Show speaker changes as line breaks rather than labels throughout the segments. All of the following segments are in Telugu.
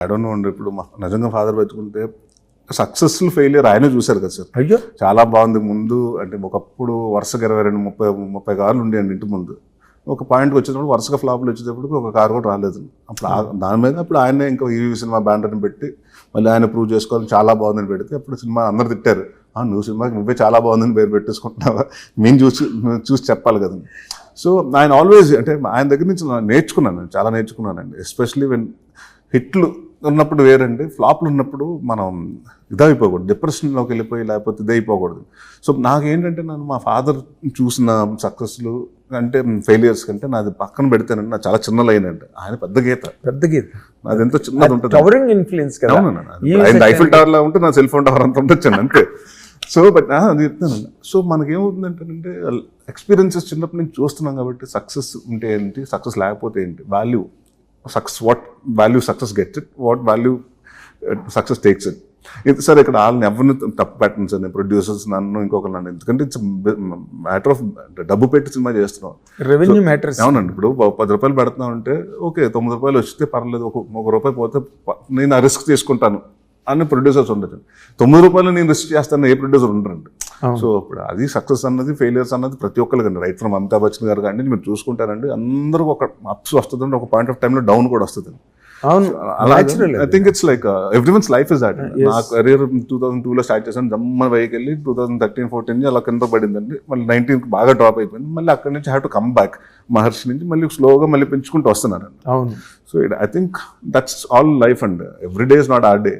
ఐ డోంట్ నో అండి. ఇప్పుడు మా నిజంగా ఫాదర్ పెట్టుకుంటే సక్సెస్ఫుల్ ఫెయిలియర్ ఆయన చూశారు కదా సార్
అయ్యో!
చాలా బాగుంది. ముందు అంటే ఒకప్పుడు వరుసగా ఇరవై రెండు ముప్పై ముప్పై కార్లు ఉండేయండి ఇంటి ముందు. ఒక పాయింట్కి వచ్చేటప్పుడు వరుసగా ఫ్లాప్లు వచ్చేటప్పుడు ఒక కార్ కూడా రాలేదు. అప్పుడు దాని మీద అప్పుడు ఆయన ఇంకా ఈ సినిమా బ్యానర్ని పెట్టి మళ్ళీ ఆయన ప్రూవ్ చేసుకోవాలి. చాలా బాగుందని పెడితే అప్పుడు సినిమా అందరు తిట్టారు. "ఆ, నువ్వు సినిమాకి నువ్వే చాలా బాగుందని పేరు పెట్టేసుకుంటున్నావా? మేము చూసి చూసి చెప్పాలి కదా. సో ఆయన ఆల్వేస్ అంటే ఆయన దగ్గర నుంచి నేను నేర్చుకున్నాను. నేను చాలా నేర్చుకున్నానండి. ఎస్పెషలీ వెన్ హిట్లు ఉన్నప్పుడు వేరండి. ఫ్లాప్లు ఉన్నప్పుడు మనం ఇదైపోకూడదు. డిప్రెషన్లోకి వెళ్ళిపోయి లేకపోతే ఇదైపోకూడదు. సో నాకేంటంటే నేను మా ఫాదర్ చూసిన సక్సెస్లు అంటే ఫెయిలియర్స్ కంటే నాది పక్కన పెడితేనండి నా చాలా చిన్న లైన్ అండి. ఆయన పెద్ద గీత.
పెద్ద గీత.
నాది ఎంతో చిన్నది ఉంటుంది
టవరింగ్ ఇన్ఫ్లుయెన్స్ కదా.
ఆయన ఐఫిల్ టవర్ లా ఉంటే నా సెల్ ఫోన్ టవర్ అంత ఉండొచ్చండి అంతే. సో బట్ అది చెప్తానండి. సో మనకేమవుతుందంటే ఎక్స్పీరియన్సెస్ చిన్నప్పటి నుంచి చూస్తున్నాం కాబట్టి సక్సెస్ ఉంటే ఏంటి సక్సెస్ లేకపోతే ఏంటి value success what value success gets it what value success takes it ఇది సార్ ఇక్కడ వాళ్ళని ఎవరిని తప్పు పెట్టను సార్ నేను ప్రొడ్యూసర్స్ నన్ను ఇంకొకరు నన్ను. ఎందుకంటే ఇట్స్ మ్యాటర్ ఆఫ్ డబ్బు పెట్టి సినిమా చేస్తున్నాం.
రెవెన్యూ మ్యాటర్స్
అవునండి ఇప్పుడు పది రూపాయలు పెడుతున్నాం అంటే ఓకే తొమ్మిది రూపాయలు వస్తే పర్లేదు ఒక ఒక రూపాయి పోతే నేను ఆ రిస్క్ తీసుకుంటాను అని ప్రొడ్యూసర్స్ ఉండదు తొమ్మిది రూపాయలు నేను రిస్క్ చేస్తాను ఏ ప్రొడ్యూసర్ ఉండరండి. సో ఇప్పుడు అది సక్సెస్ అన్నది ఫెయిలియర్స్ అన్నది ప్రతి ఒక్కరికి రైట్ ఫ్రమ్ అమితాబ్ బచ్చన్ గారు కానీ మీరు చూసుకుంటారండి అందరూ ఒక అప్స్ వస్తుందండి. ఒక పాయింట్ ఆఫ్ టైంలో డౌన్ కూడా వస్తుంది I think it's like everyone's life is that నా కెరీర్ టూ థౌసండ్ టూలో స్టార్ట్ చేశాను జమ్మ పైకి వెళ్ళి టూ థౌసండ్ థర్టీన్ ఫోర్టీన్ అలా కింద పడిందండి. మళ్ళీ నైన్టీన్ బాగా డ్రాప్ అయిపోయింది. మళ్ళీ అక్కడి నుంచి have to come back Maharshi నుంచి మళ్ళీ స్లోగా మళ్ళీ పెంచుకుంటూ వస్తున్నానండి.
అవును.
So I think that's all life and. Every day is not our day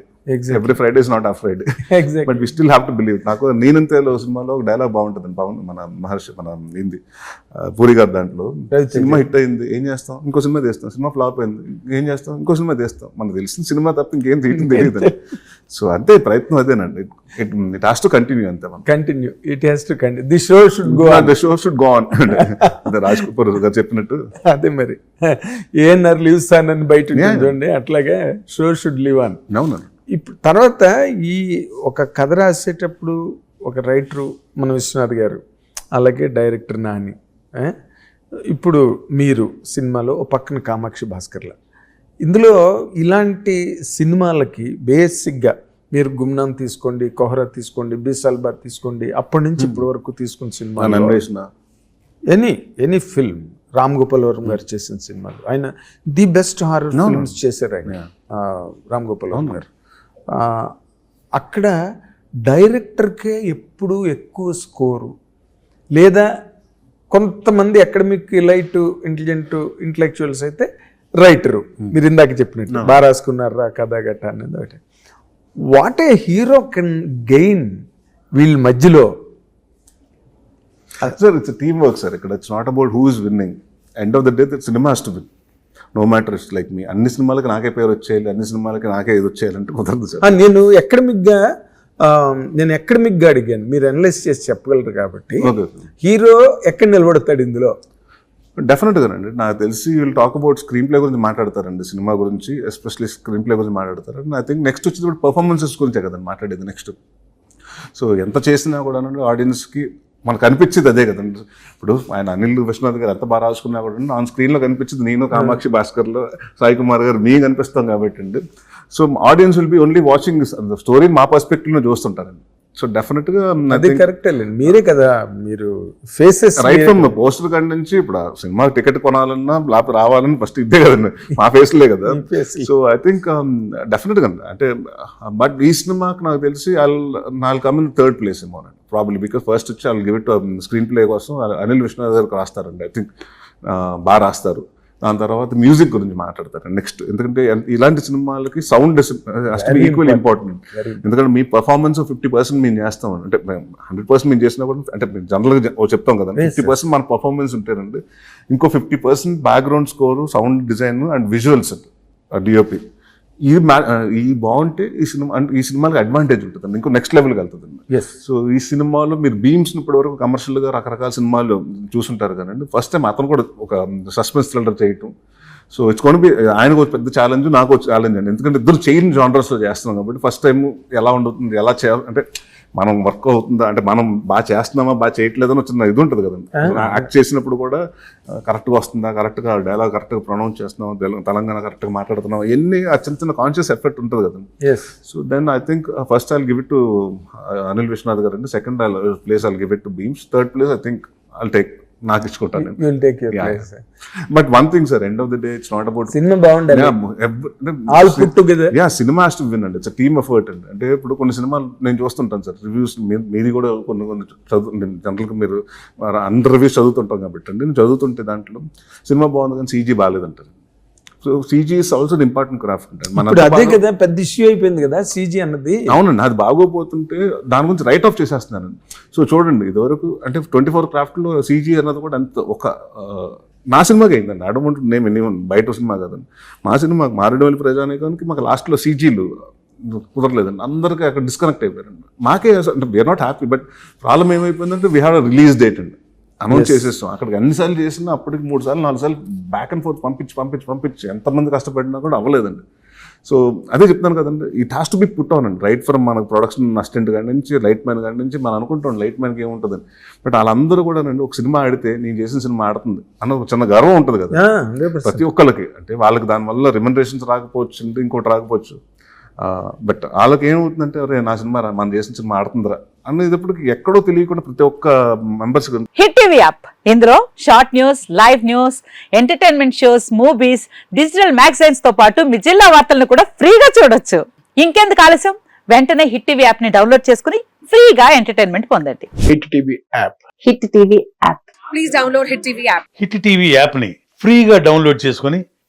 every Friday is not a Friday
exact
but we still have to believe నాకు నేనంతేలో సినిమాలో ఒక డైలాగ్ బాగుంటుంది పవన్ మన మహర్షి మన ఆ, పూరి గారి దాంట్లో సినిమా హిట్ అయింది. ఏం చేస్తాం? ఇంకో సినిమా తీస్తాం. సినిమా ఫ్లాప్ అయింది. ఏం చేస్తాం? ఇంకో సినిమా తీస్తాం. మనకు తెలిసిన సినిమా తప్ప ఇంకేం తీయటం తెలియదు. సో అంతే ప్రయత్నం అదేనండి. It it has to continue అంతే మనం.
Continue it has to continue the show should go
the show should go on అదే రాజ్ కపూర్ గారు చెప్పినట్టు.
అదే మరి. ఏఎన్ఆర్ లీవ్స్ అని బయట చూడండి. అట్లాగే షో షుడ్ లివ్ ఆన్
అవునండి
ఇప్పుడు తర్వాత ఈ ఒక కథ రాసేటప్పుడు ఒక రైటరు మన విశ్వనాథ్ గారు అలాగే డైరెక్టర్ నాని? ఇప్పుడు మీరు సినిమాలో ఓ పక్కన కామాక్షి భాస్కర్ల. ఇందులో ఇలాంటి సినిమాలకి బేసిక్గా మీరు గుమ్నాం తీసుకోండి కొహరా తీసుకోండి బిసల్బార్ తీసుకోండి అప్పటి నుంచి ఇప్పటి వరకు తీసుకున్న cinema any any film. Ram Gopal Varma garu చేసిన సినిమాలు. ఆయన ది బెస్ట్ హారర్ ఫిల్మ్స్ చేశారు ఆయన. రామ్ గోపాల్ వర్మ గారు. అక్కడ డైరెక్టర్కే ఎప్పుడు ఎక్కువ స్కోరు. లేదా కొంతమంది అకాడమిక్ లైట్ ఇంటెలిజెంట్ ఇంటలెక్చువల్స్ అయితే రైటరు. మీరు ఇందాక చెప్పినట్టు బాగా రాసుకున్నారా కథ గట్ట అనేది ఒకటి. What a hero can gain వీళ్ళ మధ్యలో?
Sir it's team work sir. ఇక్కడ it's not about who is winning end of the day cinema has to win no matter it's like మీ అన్ని సినిమాలకి నాకే పేరు వచ్చేయాలి అన్ని సినిమాలకి నాకే ఇది వచ్చేయాలంటే కుదరదు సార్.
నేను ఎకడమిక్గా నేను ఎకడమిక్గా అడిగాను. మీరు అనలైజ్ చేసి చెప్పగలరు కాబట్టి. హీరో ఎక్కడ నిలబడతాడు ఇందులో?
డెఫినెట్గా అండి నాకు తెలిసి వీళ్ళు టాక్ అబౌట్ స్క్రీన్ ప్లే గురించి మాట్లాడతారండి సినిమా గురించి ఎస్పెషల్లీ స్క్రీన్ ప్లే గురించి మాట్లాడతారు ఐ థింక్ నెక్స్ట్ వచ్చేది పర్ఫార్మెన్సెస్ గురించే కదండి మాట్లాడేది నెక్స్ట్ సో ఎంత చేసినా కూడా ఆడియన్స్కి మనకు అనిపించేది అదే కదండి ఇప్పుడు ఆయన అనిల్ విశ్వనాథ్ గారు ఎంత బాగా రాసుకున్నా కూడా ఆన్ స్క్రీన్లో కనిపించింది నేను కామాక్షి భాస్కర్లో సాయి కుమార్ గారు మీ కనిపిస్తాం కాబట్టి అండి. So audience will be only watching story మా పర్స్పెక్టివ్లో చూస్తుంటారండి. సో డెఫినెట్గా
అది కరెక్టే లేండి. మీరే కదా మీరు ఫేసెస్
రైట్ ఫ్రమ్ పోస్టర్ కాడి నుంచి ఇప్పుడు సినిమా టికెట్ కొనాలన్నా లేకపోతే రావాలని ఫస్ట్ ఇదే కదండి మా ఫేస్లే కదా.
face.
సో ఐ థింక్ డెఫినెట్గా అంటే బట్ ఈ సినిమాకి నాకు తెలిసి నాలుగు కమ్ ఇన్ థర్డ్ ప్లేస్ ఏమో ప్రాబ్లీ బికాస్ ఫస్ట్ వచ్చి వాళ్ళు గివ్ ఇట్ స్క్రీన్ ప్లే కోసం అనిల్ విష్ణు గారికి రాస్తారండి ఐ థింక్ బాగా రాస్తారు. దాని తర్వాత మ్యూజిక్ గురించి మాట్లాడతారు. నెక్స్ట్ ఎందుకంటే ఇలాంటి సినిమాలకి సౌండ్ ఈక్వల్ ఇంపార్టెంట్ ఎందుకంటే మీ పర్ఫార్మెన్స్ ఫిఫ్టీ పర్సెంట్ మేము చేస్తాం. అంటే హండ్రెడ్ పర్సెంట్ మేము చేసినా కూడా అంటే జనరల్గా చెప్తాం కదా ఫిఫ్టీ పర్సెంట్ మన పర్ఫార్మెన్స్ ఉంటారండి ఇంకో fifty percent background score sound design and visuals DOP ఈ మ్యా ఈ బాగుంటే ఈ సినిమా అంటే ఈ సినిమాకి అడ్వాంటేజ్ ఉంటుంది ఇంకో నెక్స్ట్ లెవెల్కి వెళ్తుంది
ఎస్
సో ఈ సినిమాలో మీరు బీమ్స్ ఇప్పటి వరకు కమర్షియల్గా రకరకాల సినిమాలు చూసుంటారు కదండి. ఫస్ట్ టైం అతను కూడా ఒక సస్పెన్స్ థ్రిల్లర్ చేయటం. సో ఇట్స్ కొని బి ఆయనకు పెద్ద ఛాలెంజ్ నాకు ఛాలెంజ్ అండి. ఎందుకంటే ఇద్దరు చైన్ జానర్స్లో చేస్తున్నాం కాబట్టి ఫస్ట్ టైం ఎలా ఉంటుంది ఎలా చేయాలి అంటే మనం వర్క్ అవుతుందా? అంటే మనం బాగా చేస్తున్నామా? బాగా చేయట్లేదని చిన్న ఇది ఉంటుంది కదండి. యాక్ట్ చేసినప్పుడు కూడా కరెక్ట్గా వస్తుందా? కరెక్ట్గా డైలాగ్ కరెక్ట్గా ప్రొనౌన్స్ చేస్తున్నాం తెల- తెలంగాణ కరెక్ట్గా మాట్లాడుతున్నాం ఎన్ని ఆ చిన్న చిన్న కాన్షియస్ ఎఫెక్ట్ ఉంటుంది కదండి. So then I think first I'll give it to Anil Vishwanath garu అండి second I place I'll give it to Bheems third place I think I'll take నాకు ఇచ్చుకుంటాను
will take. Place
but one thing sir end of the day it's not about
cinema బాగుండాలి. All put together
yeah cinema has to win అండి ఇట్స్ టీమ్ ఎఫర్ట్ అండి అంటే ఇప్పుడు కొన్ని సినిమాలు నేను చూస్తుంటాను సార్ రివ్యూస్ మీది కూడా కొన్ని కొన్ని చదువు జనరల్గా మీరు అందరు రివ్యూస్ చదువుతుంటాం కాబట్టి అండి. నేను చదువుతుంటే దాంట్లో సినిమా బాగుంది కానీ CG బాగాలేదంటారు. So CG is also important craft అంటే
అదే కదా పెద్ద ఇష్యూ అయిపోయింది కదా సీజీ అన్నది.
అవునండి అది బాగోపోతుంటే దాని గురించి రైట్ ఆఫ్ చేసేస్తున్నాను సో చూడండి ఇదివరకు అంటే ట్వంటీ ఫోర్ క్రాఫ్ట్లో సీజీ అన్నది కూడా అంత ఒక నా సినిమాకి అయిందండి. అడమంటు నేను ఎన్ని బయట సినిమా కదండి. మా సినిమాకి మారేడుమల్లి ప్రజానీకానికి మాకు లాస్ట్లో సీజీలు కుదరలేదండి. అందరికీ అక్కడ డిస్కనెక్ట్ అయిపోయారండి. మాకే అంటే we are not happy but problem ఏమైపోయిందంటే వీ హ్యావ్ రిలీజ్ డేట్ అండి. అనౌన్స్ చేసేస్తాం. అక్కడికి ఎన్నిసార్లు చేసినా అప్పటికి మూడు సార్లు నాలుగు సార్లు బ్యాక్ అండ్ ఫోర్త్ పంపించి పంపించి పంపించి ఎంతమంది కష్టపడినా కూడా అవ్వలేదండి. సో అదే చెప్తాను కదండి it has to be put అండి. రైట్ ఫ్రమ్ మనకు ప్రొడక్షన్ అసిస్టెంట్ కాడి నుంచి లైట్ మ్యాన్ కాడి నుంచి మనం అనుకుంటాం లైట్ మ్యాన్కి ఏముంటుందని. బట్ వాళ్ళందరూ కూడా అండి ఒక సినిమా ఆడితే నేను చేసిన సినిమా ఆడుతుంది అన్న ఒక చిన్న గర్వం ఉంటుంది కదా. ప్రతి ఒక్కరికి అంటే వాళ్ళకి దానివల్ల రిమండరేషన్స్ రాకపోవచ్చు ఇంకోటి రాకపోవచ్చు. బట్ వాళ్ళకి ఏమవుతుందంటే అరే నా సినిమా రా- మనం చేసిన సినిమా ఆడుతుందిరా అనేది ఇప్పుడు ఎక్కడో తెలియకుండా ప్రతి ఒక్క మెంబర్స్
హిట్ టీవీ యాప్. ఇందులో short news live news entertainment shows movies digital మ్యాగజైన్స్తో పాటు మీ జిల్లా వార్తలను కూడా ఫ్రీగా చూడొచ్చు. ఇంకెందుకు ఆలస్యం? వెంటనే హిట్ టీవీ యాప్ని డౌన్లోడ్ చేసుకుని ఫ్రీగా ఎంటర్టైన్మెంట్ పొందండి.
Hit TV app.
Hit TV app.
Please download Hit TV app.
Hit TV యాప్ని ఫ్రీగా డౌన్లోడ్ చేసుకొని